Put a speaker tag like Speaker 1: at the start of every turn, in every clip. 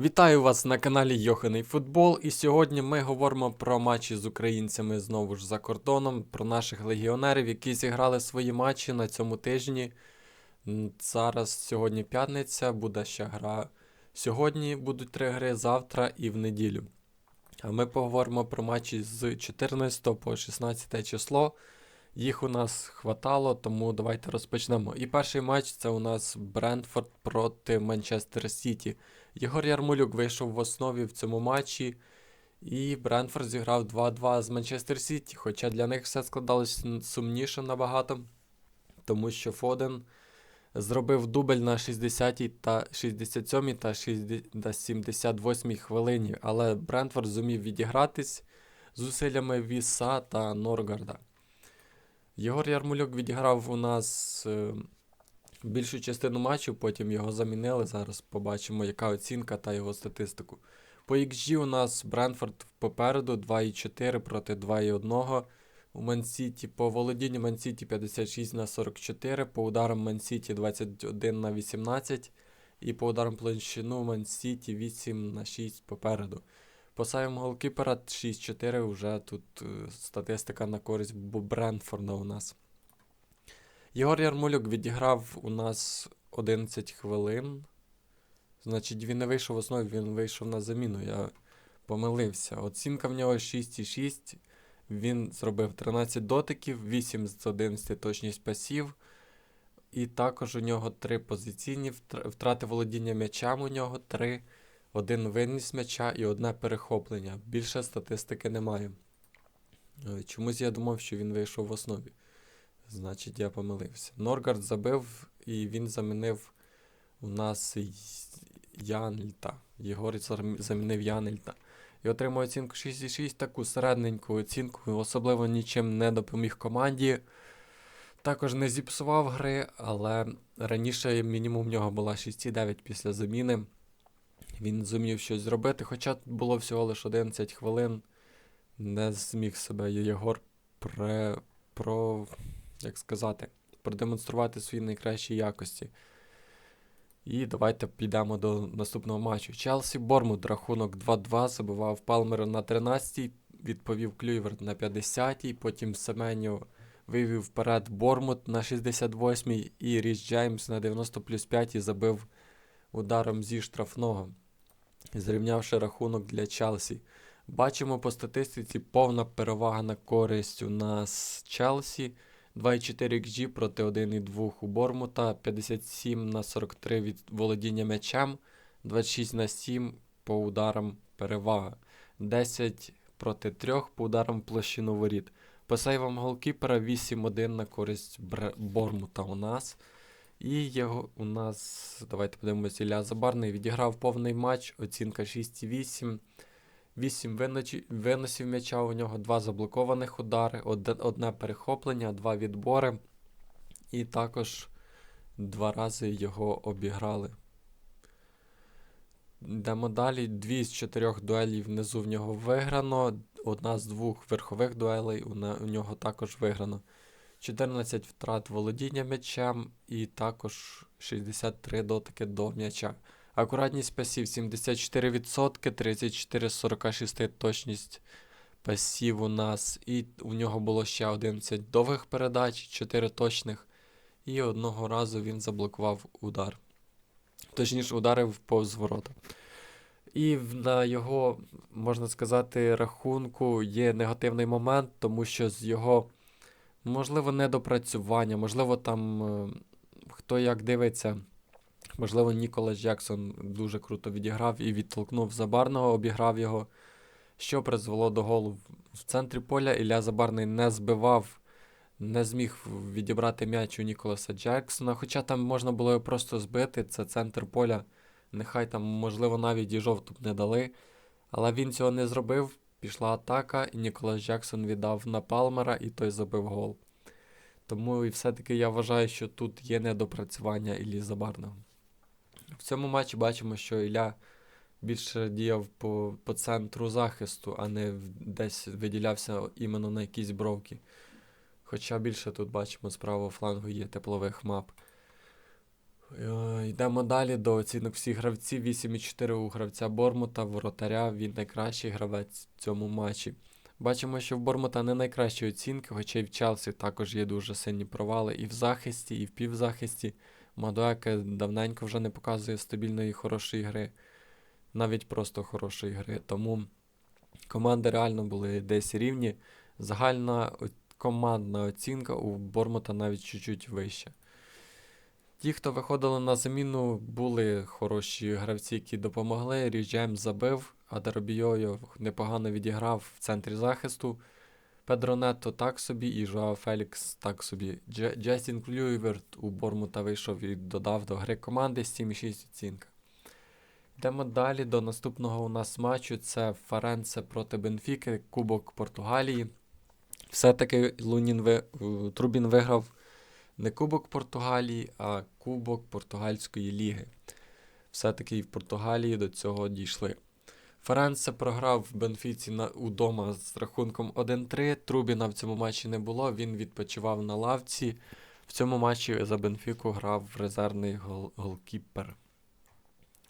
Speaker 1: Вітаю вас на каналі Йоханий Футбол. І сьогодні ми говоримо про матчі з українцями знову ж за кордоном, про наших легіонерів, які зіграли свої матчі на цьому тижні. Зараз сьогодні п'ятниця, буде ще гра. Сьогодні будуть три гри завтра і в неділю. А ми поговоримо про матчі з 14 по 16 число. Їх у нас хватало, тому давайте розпочнемо. І перший матч це у нас Брентфорд проти Манчестер Сіті. Єгор Ярмолюк вийшов в основі в цьому матчі, і Брентфорд зіграв 2-2 з Манчестер Сіті, хоча для них все складалось сумніше набагато, тому що Фоден зробив дубль на 60 та 67 та 60 та 78 хвилині, але Брентфорд зумів відігратись зусиллями Віса та Норгарда. Єгор Ярмолюк відіграв у нас е, більшу частину матчу, потім його замінили. Зараз побачимо, яка оцінка та його статистику. По XG у нас Бренфорд попереду 2,4 проти 2,1. У Мансіті по володінню Мансіті 56 на 44, по ударам Мансіті 21 на 18 і по ударам площину Мансіті 8 на 6 попереду. По сайвам голкіпера 6-4 вже тут е, статистика на користь Брентфорда у нас. Єгор Ярмолюк відіграв у нас 11 хвилин. Значить, він не вийшов в основі, він вийшов на заміну. Я помилився. Оцінка в нього 6,6. Він зробив 13 дотиків, 8 з 11 точність пасів. І також у нього 3 позиційні втрати володіння м'ячем у нього 3, один виніс м'яча і одне перехоплення. Більше статистики немає. Е, Чомусь я думав, що він вийшов в основі. Значить, я помилився. Норгард забив і він замінив у нас Янельта. Єгор замінив Янельта. І отримав оцінку 6,6, таку середненьку оцінку, особливо нічим не допоміг команді. Також не зіпсував гри, але раніше мінімум в нього була 6,9 після заміни. Він зумів щось зробити, хоча було всього лише 11 хвилин. Не зміг себе Єгор пре, про, як сказати, продемонструвати свої найкращі якості. І давайте підемо до наступного матчу. Челсі Бормут рахунок 2-2 забивав Палмера на 13-й, відповів Клюйверт на 50-й, потім Семеньо вивів вперед Бормут на 68-й і Річ Джеймс на 90 плюс 5 і забив ударом зі штрафного, зрівнявши рахунок для Челсі. Бачимо по статистиці повна перевага на користь у нас Челсі. 2,4 XG проти 1,2 у Бормута, 57 на 43 від володіння м'ячем, 26 на 7 по ударам перевага, 10 проти 3 по ударам площину воріт. По сейвам голкіпера 8-1 на користь Бре- Бормута у нас. І його у нас, давайте подивимося, Ілля Забарний відіграв повний матч, оцінка 6,8. 8 виносів м'яча у нього, 2 заблокованих удари, одне, перехоплення, 2 відбори. І також два рази його обіграли. Йдемо далі. Дві з чотирьох дуелів внизу в нього виграно. Одна з двох верхових дуелей у нього також виграно. 14 втрат володіння м'ячем і також 63 дотики до м'яча. Акуратність пасів 74%, 34 з 46 точність пасів у нас. І у нього було ще 11 довгих передач, 4 точних. І одного разу він заблокував удар. Точніше, ударив повз ворота. І на його, можна сказати, рахунку є негативний момент, тому що з його, можливо, недопрацювання, можливо, там е, хто як дивиться. Можливо, Ніколас Джексон дуже круто відіграв і відтолкнув Забарного, обіграв його, що призвело до голу в- центрі поля. Ілля Забарний не збивав, не зміг відібрати м'яч у Ніколаса Джексона. Хоча там можна було його просто збити, це центр поля. Нехай там, можливо, навіть і жовту б не дали. Але він цього не зробив. Пішла атака, і Ніколас Джексон віддав на Палмера, і той забив гол. Тому і все-таки я вважаю, що тут є недопрацювання Іллі Забарного. В цьому матчі бачимо, що Ілля більше діяв по, по центру захисту, а не десь виділявся іменно на якісь бровки. Хоча більше тут бачимо з правого флангу є теплових мап. Е, Йдемо далі до оцінок всіх гравців. 8,4 у гравця Бормута, воротаря. Він найкращий гравець в цьому матчі. Бачимо, що в Бормута не найкращі оцінки, хоча й в Челсі також є дуже сильні провали і в захисті, і в півзахисті. Мадуеке давненько вже не показує стабільної хорошої гри, навіть просто хорошої гри. Тому команди реально були десь рівні. Загальна командна оцінка у Бормута навіть чуть-чуть вища. Ті, хто виходили на заміну, були хороші гравці, які допомогли. Ріджем забив, а Даробійою непогано відіграв в центрі захисту. Педро Нетто так собі, і Жоао Фелікс так собі. Дже- Джестін Клюйверт у Бормута вийшов і додав до гри команди 7,6 оцінка. Йдемо далі до наступного у нас матчу. Це Ференце проти Бенфіки, Кубок Португалії. Все-таки Лунін ви... е, Трубін виграв не Кубок Португалії, а Кубок Португальської ліги. Все-таки і в Португалії до цього дійшли. Ференце програв в Бенфіці на, удома з рахунком 1-3. Трубіна в цьому матчі не було, він відпочивав на лавці. В цьому матчі за Бенфіку грав резервний гол- голкіпер.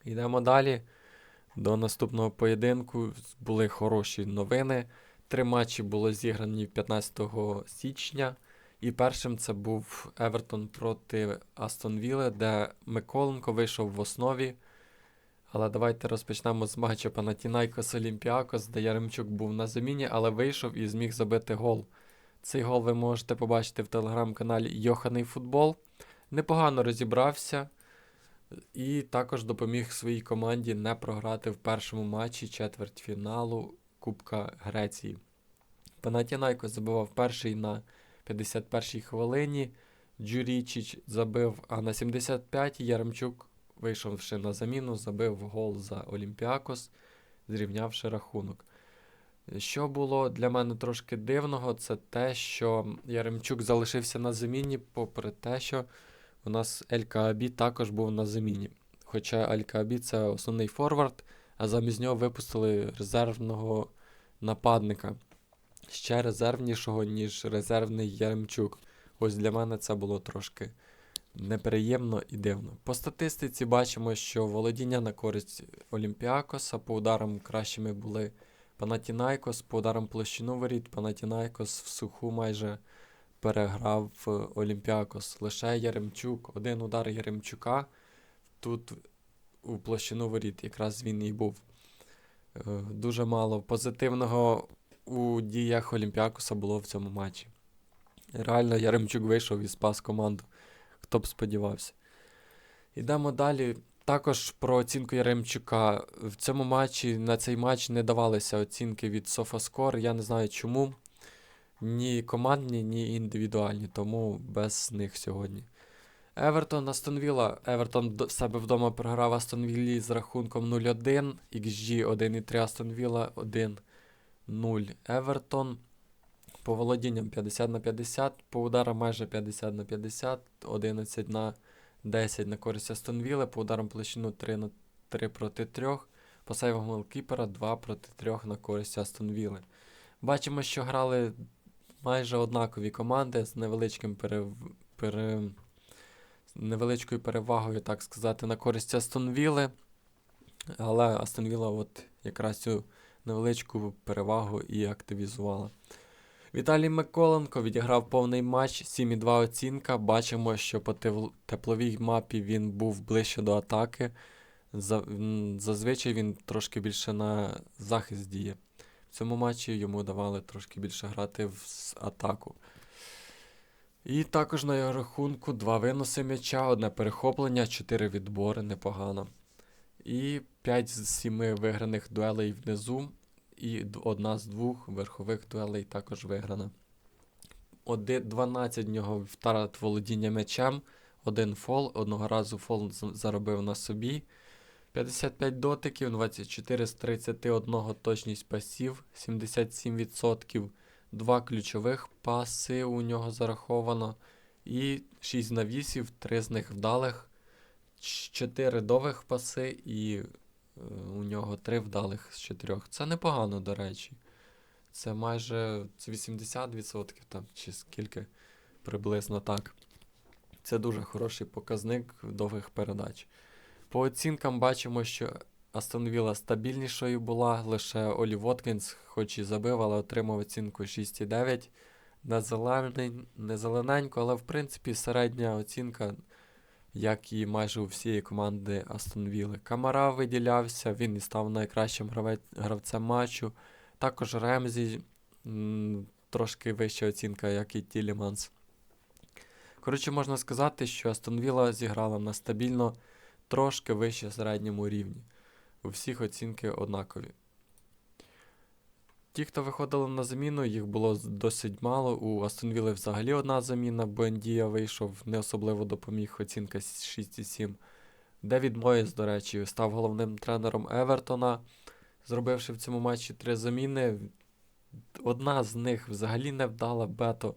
Speaker 1: Йдемо далі. До наступного поєдинку були хороші новини. Три матчі було зіграні 15 січня. І першим це був Евертон проти Астон Вілли, де Миколенко вийшов в основі. Але давайте розпочнемо з матчу Панатінайкос Олімпіакос, де Яремчук був на заміні, але вийшов і зміг забити гол. Цей гол ви можете побачити в телеграм-каналі Йоханий Футбол. Непогано розібрався і також допоміг своїй команді не програти в першому матчі четвертьфіналу Кубка Греції. Панатінайкос забивав перший на 51-й хвилині. Джурічіч забив, а на 75-й Яремчук, вийшовши на заміну, забив гол за Олімпіакос, зрівнявши рахунок. Що було для мене трошки дивного, це те, що Яремчук залишився на заміні, попри те, що у нас Ель Каабі також був на заміні. Хоча Ель Каабі це основний форвард, а замість нього випустили резервного нападника ще резервнішого, ніж резервний Яремчук. Ось для мене це було трошки неприємно і дивно. По статистиці бачимо, що володіння на користь Олімпіакоса по ударам кращими були Панатінайкос, по ударам площину воріт, Панатінайкос в суху майже переграв е, Олімпіакос. Лише Яремчук, один удар Яремчука тут у площину воріт, якраз він і був. Е, Дуже мало позитивного у діях Олімпіакоса було в цьому матчі. Реально, Яремчук вийшов і спас команду. Хто б сподівався. Йдемо далі. Також про оцінку Яремчука. В цьому матчі на цей матч не давалися оцінки від SofaScore. Я не знаю чому. Ні командні, ні індивідуальні, тому без них сьогодні. Евертон Астон Вілла. Евертон до себе вдома програв Астон Віллі з рахунком 0-1. XG 1,3 Астон Вілла 1. 0 Евертон. По володінням 50 на 50, по ударам майже 50 на 50, 11 на 10 на користь Астонвіли, по ударам площину 3 на 3 проти 3, по сейвам голкіпера 2 проти 3 на користь Астон Вілли. Бачимо, що грали майже однакові команди з невеличким пере... Пере... невеличкою перевагою, так сказати, на користь Астон Вілли. Але Астон Вілла от якраз цю невеличку перевагу і активізувала. Віталій Миколенко відіграв повний матч, 7,2 оцінка. Бачимо, що по тепловій мапі він був ближче до атаки. Зазвичай він трошки більше на захист діє. В цьому матчі йому давали трошки більше грати в атаку. І також на його рахунку два виноси м'яча, одне перехоплення, 4 відбори, непогано. І 5 з 7 виграних дуелей внизу, і одна з двох верхових дуелей також виграна. Оди- 12 в нього втрат володіння м'ячем, один фол, одного разу фол заробив на собі. 55 дотиків, 24 з 31 точність пасів, 77%, два ключових паси у нього зараховано, і 6 навісів, 3 з них вдалих, 4 довгих паси і у нього 3 вдалих з 4. Це непогано, до речі. Це майже 80% там, чи скільки приблизно так. Це дуже хороший показник довгих передач. По оцінкам бачимо, що Астон Вілла стабільнішою була, лише Олі Воткінс, хоч і забив, але отримав оцінку 6,9. Не, не зелененько, але в принципі середня оцінка, як і майже у всієї команди Астон Вілли. Камара виділявся, він і став найкращим гравцем матчу. Також Ремзі трошки вища оцінка, як і Тіліманс. Коротше, можна сказати, що Астон Вілла зіграла на стабільно трошки вище середньому рівні. У всіх оцінки однакові. Ті, хто виходили на заміну, їх було досить мало. У Астон Вілли взагалі одна заміна, Боендія вийшов, не особливо допоміг, оцінка 6,7. Девід Моєс, до речі, став головним тренером Евертона, зробивши в цьому матчі три заміни. Одна з них взагалі не вдала бето.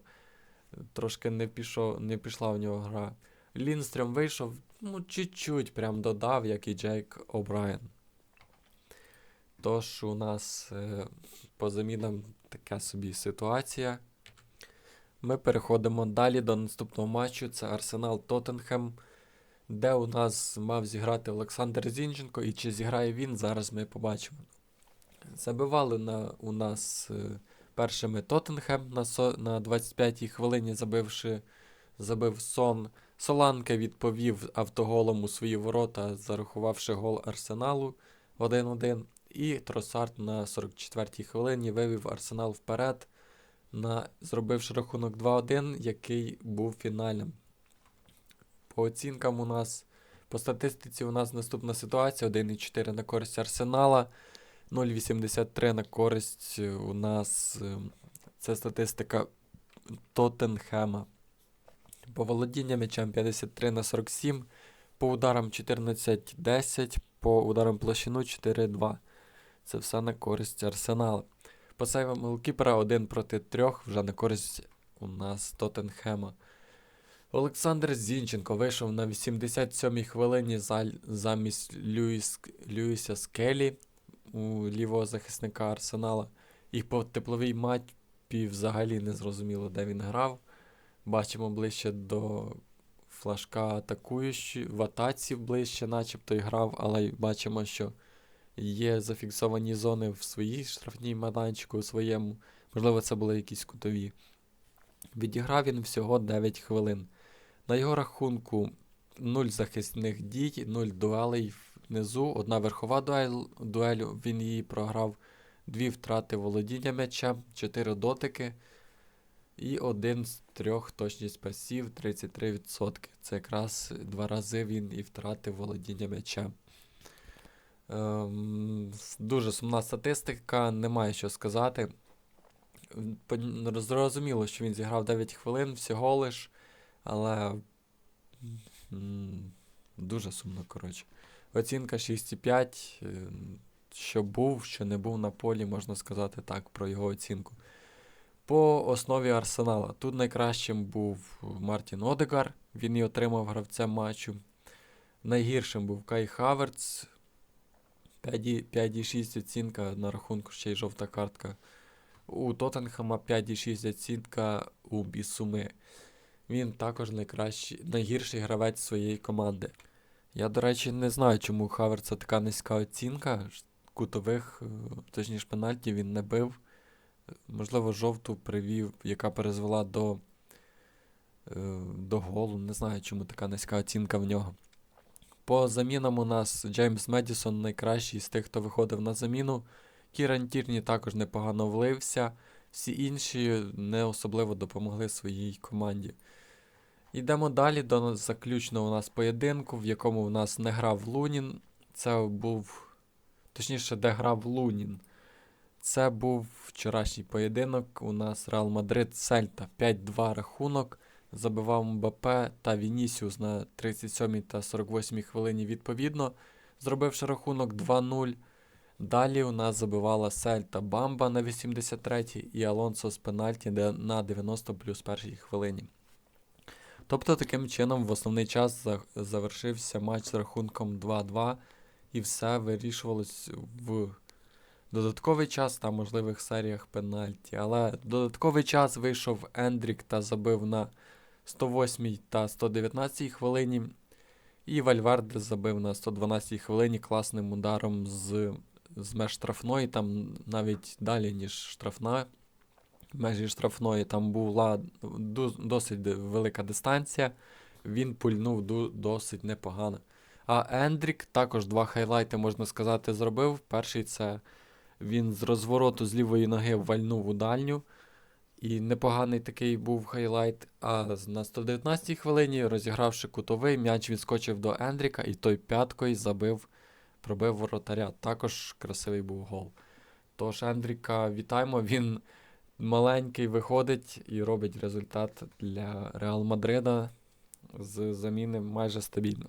Speaker 1: Трошки не, пішов, не пішла в нього гра. Лінстрем вийшов, ну, чуть-чуть прям додав, як і Джейк О'Брайен. Тож у нас е, по замінам така собі ситуація. Ми переходимо далі до наступного матчу. Це Арсенал Тоттенхем, де у нас мав зіграти Олександр Зінченко, і чи зіграє він, зараз ми побачимо. Забивали на, у нас е, першими Тоттенхем на, на 25-й хвилині, забивши, забив сон. Соланке відповів автоголом у свої ворота, зарахувавши гол Арсеналу 1-1. І Тросард на 44-й хвилині вивів Арсенал вперед, на, зробивши рахунок 2-1, який був фінальним. По оцінкам у нас, по статистиці, у нас наступна ситуація: 1,4 на користь Арсенала, 0,83 на користь е, у нас е, це статистика Тоттенхема. По володіння м'ячем 53 на 47, по ударам 14-10, по ударам площину 4-2. Це все на користь Арсенала. По сейвам голкіпера 1 проти 3 вже на користь у нас Тоттенхема. Олександр Зінченко вийшов на 87-й хвилині замість Люїс, Люїса Скелі у лівого захисника Арсенала. І по тепловій мапі взагалі не зрозуміло, де він грав. Бачимо ближче до флажка атакуючий, в атаці ближче, начебто й грав, але бачимо, що є зафіксовані зони в своїй штрафній майданчику, у своєму. Можливо, це були якісь кутові. Відіграв він всього 9 хвилин. На його рахунку 0 захисних дій, 0 дуелей внизу, одна верхова дуель, дуель він її програв, дві втрати володіння м'ячем, 4 дотики. І один з трьох точність пасів 33%. Це якраз два рази він і втратив володіння м'ячем. Ем, дуже сумна статистика, немає що сказати. Зрозуміло, що він зіграв 9 хвилин всього лиш, але дуже сумно, коротше. Оцінка 6,5. е, Що був, що не був на полі, можна сказати так, про його оцінку. По основі Арсенала. Тут найкращим був Мартін Одегар, він і отримав гравцем матчу. Найгіршим був Кай Хаверц. 5,6 5,6 оцінка на рахунку ще й жовта картка. У Тоттенхема 5,6 оцінка у Бісуми. Він також найкращий, найгірший гравець своєї команди. Я, до речі, не знаю, чому у Хаверца така низька оцінка. Кутових, е, точніше пенальті він не бив. Можливо, жовту привів, яка призвела до, е, до голу. Не знаю, чому така низька оцінка в нього. По замінам у нас Джеймс Медісон найкращий з тих, хто виходив на заміну. Кіран Тірні також непогано влився. Всі інші не особливо допомогли своїй команді. Йдемо далі до заключного у нас поєдинку, в якому у нас не грав Лунін. Це був. Точніше, де грав Лунін. Це був вчорашній поєдинок. У нас Реал Мадрид Сельта. 5-2 рахунок. Забивав МБП та Вінісіус на 37 та 48 хвилині відповідно, зробивши рахунок 2-0. Далі у нас забивала Сельта Бамба на 83 і Алонсо з пенальті на 90 плюс першій хвилині. Тобто, таким чином, в основний час завершився матч з рахунком 2-2, і все вирішувалось в додатковий час та можливих серіях пенальті. Але додатковий час вийшов Ендрік та забив на 108 та 119 хвилині. І Вальверде забив на 112 хвилині класним ударом з, з меж штрафної, там навіть далі, ніж штрафна. Межі штрафної там була досить велика дистанція. Він пульнув досить непогано. А Ендрік також два хайлайти, можна сказати, зробив. Перший це він з розвороту з лівої ноги вальнув у дальню. І непоганий такий був хайлайт. А на 119-й хвилині, розігравши кутовий, м'яч відскочив до Ендріка, і той п'яткою забив, пробив воротаря. Також красивий був гол. Тож Ендріка вітаємо. Він маленький виходить і робить результат для Реал Мадрида з заміни майже стабільно.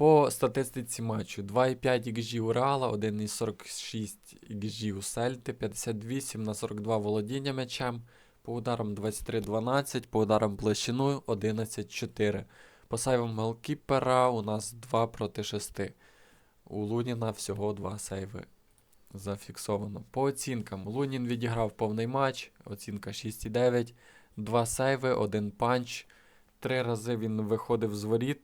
Speaker 1: По статистиці матчу 2,5 XG у Реала, 1,46 XG у Сельти, 58 на 42 володіння м'ячем, по ударам 23-12, по ударам площину 11-4. По сейвам голкіпера у нас 2 проти 6. У Луніна всього 2 сейви зафіксовано. По оцінкам Лунін відіграв повний матч, оцінка 6,9, 2 сейви, 1 панч. Три рази він виходив з воріт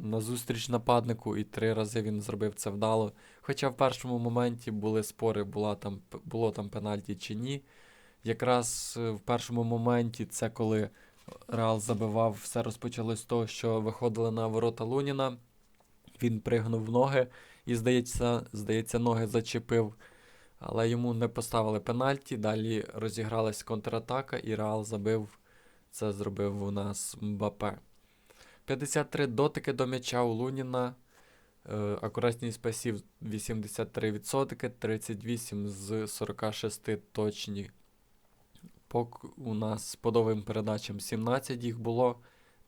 Speaker 1: е, на зустріч нападнику, і три рази він зробив це вдало. Хоча в першому моменті були спори, була там, було там пенальті чи ні. Якраз е, в першому моменті це коли Реал забивав, все розпочалось з того, що виходили на ворота Луніна. Він пригнув ноги і, здається, здається, ноги зачепив. Але йому не поставили пенальті. Далі розігралась контратака, і Реал забив. Це зробив у нас Мбапе. 53 дотики до м'яча у Луніна. Е, акуратність пасів 83%, 38 з 46 точні. Пок у нас з подовим передачам 17 їх було.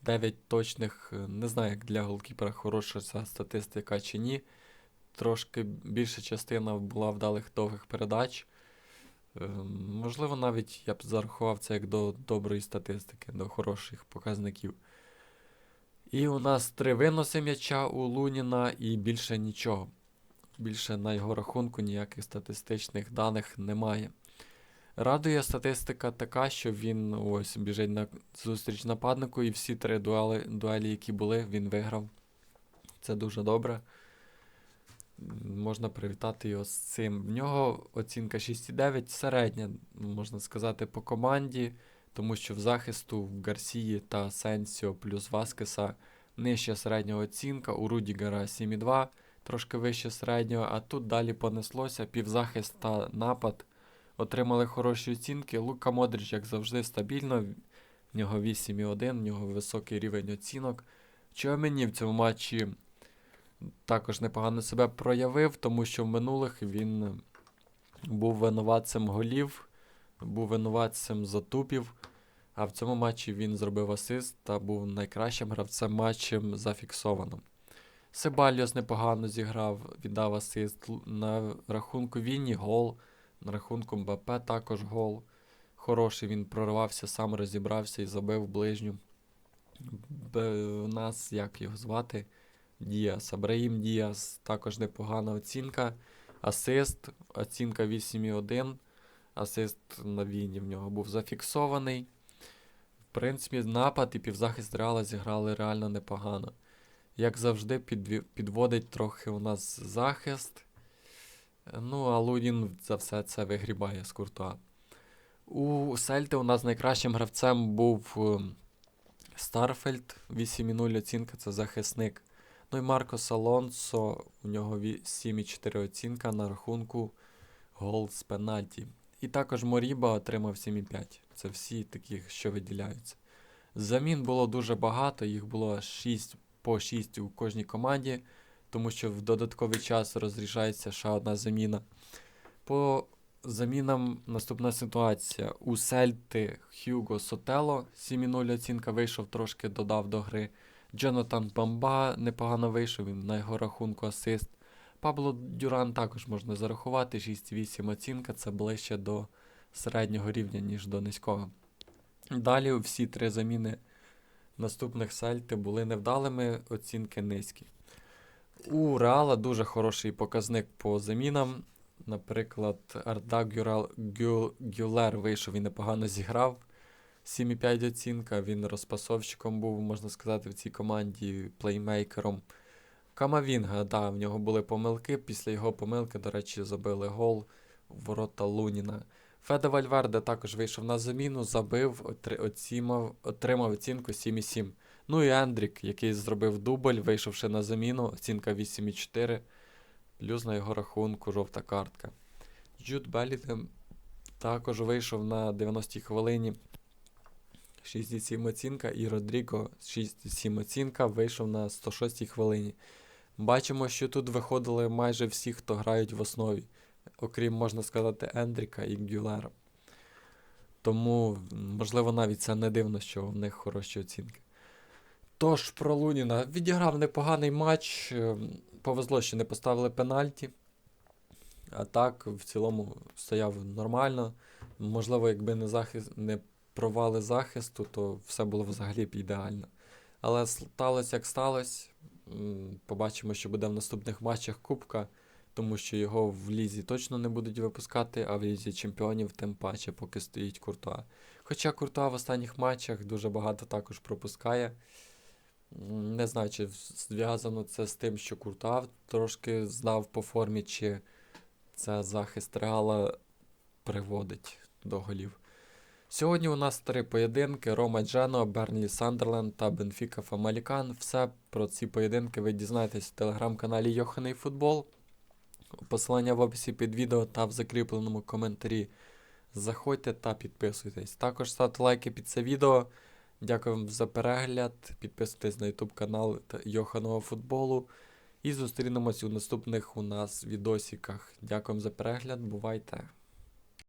Speaker 1: 9 точних. е, Не знаю, як для голкіпера хороша ця статистика чи ні. Трошки більша частина була вдалих довгих передач. Е, Можливо, навіть я б зарахував це як до доброї статистики, до хороших показників. І у нас три виноси м'яча у Луніна і більше нічого. Більше на його рахунку ніяких статистичних даних немає. Радує статистика така, що він ось біжить на зустріч нападнику, і всі три дуели, дуелі, які були, він виграв. Це дуже добре. Можна привітати його з цим. В нього оцінка 6,9 середня, можна сказати, по команді, тому що в захисту в Гарсії та Сенсіо плюс Васкеса нижча середня оцінка, у Рудігера 7,2, трошки вище середнього, а тут далі понеслося. Півзахист та напад отримали хороші оцінки. Лука Модрич, як завжди, стабільно. В нього 8,1, в нього високий рівень оцінок. Чого мені в цьому матчі також непогано себе проявив, тому що в минулих він був винуватцем голів, був винуватцем затупів. А в цьому матчі він зробив асист та був найкращим гравцем матчем зафіксовано. Себальос непогано зіграв, віддав асист. На рахунку Вінні гол, на рахунку Мбапе також гол. Хороший він проривався, сам розібрався і забив ближню. У нас, як його звати? Діас. Абраїм Діас також непогана оцінка. Асист, оцінка 8,1. Асист на Віні в нього був зафіксований. Принципі, напад і півзахист Реала зіграли реально непогано. Як завжди, підводить трохи у нас захист. Ну, а Лунін за все це вигрібає з куртуа. У Сельти у нас найкращим гравцем був е, Старфельд, 8,0 оцінка, це захисник. Ну і Маркос Алонсо, у нього ві- 7,4 оцінка на рахунку гол з пенальті. І також Моріба отримав 7,5. Це всі такі, що виділяються. Замін було дуже багато, їх було 6 по 6 у кожній команді, тому що в додатковий час розрішається ще одна заміна. По замінам наступна ситуація. У Сельти Хьюго Сотело 7,0 оцінка вийшов, трошки додав до гри. Джонатан Бамба непогано вийшов, він на його рахунку асист. Пабло Дюран також можна зарахувати, 6,8 оцінка, це ближче до середнього рівня, ніж до низького. Далі всі три заміни наступних сельти були невдалими, оцінки низькі. У Реала дуже хороший показник по замінам. Наприклад, Арда Гюрал, Гю, Гюлер вийшов і непогано зіграв. 7,5 оцінка. Він розпасовщиком був, можна сказати, в цій команді плеймейкером. Камавінга, да, в нього були помилки. Після його помилки, до речі, забили гол в ворота Луніна. Феде Вальверде також вийшов на заміну, забив, оцімав, отримав оцінку 7,7. Ну і Ендрік, який зробив дубль, вийшовши на заміну, оцінка 8,4. Плюс на його рахунку жовта картка. Джуд Белітем також вийшов на 90-й хвилині. 6,7 оцінка, і Родріго 6,7 оцінка вийшов на 106-й хвилині. Бачимо, що тут виходили майже всі, хто грають в основі, окрім, можна сказати, Ендріка і Гюлера. Тому, можливо, навіть це не дивно, що в них хороші оцінки. Тож, про Луніна відіграв непоганий матч. ем, Повезло, що не поставили пенальті. А так, в цілому, стояв нормально. Можливо, якби не, захист, не провали захисту, то все було взагалі б ідеально. Але сталося як сталося. Побачимо, що буде в наступних матчах Кубка, тому що його в лізі точно не будуть випускати, а в лізі чемпіонів тим паче, поки стоїть Куртуа. Хоча Куртуа в останніх матчах дуже багато також пропускає. Не знаю, чи зв'язано це з тим, що Куртуа трошки здав по формі, чи це захист Реала приводить до голів. Сьогодні у нас три поєдинки: Рома Джено, Бернлі Сандерленд та Бенфіка Фамалікан. Все про ці поєдинки ви дізнаєтесь в телеграм-каналі Йоханий Футбол. Посилання в описі під відео та в закріпленому коментарі. Заходьте та підписуйтесь. Також ставте лайки під це відео. Дякую вам за перегляд. Підписуйтесь на YouTube канал Йоханого футболу. І зустрінемось у наступних у нас відосиках. Дякую за перегляд. Бувайте!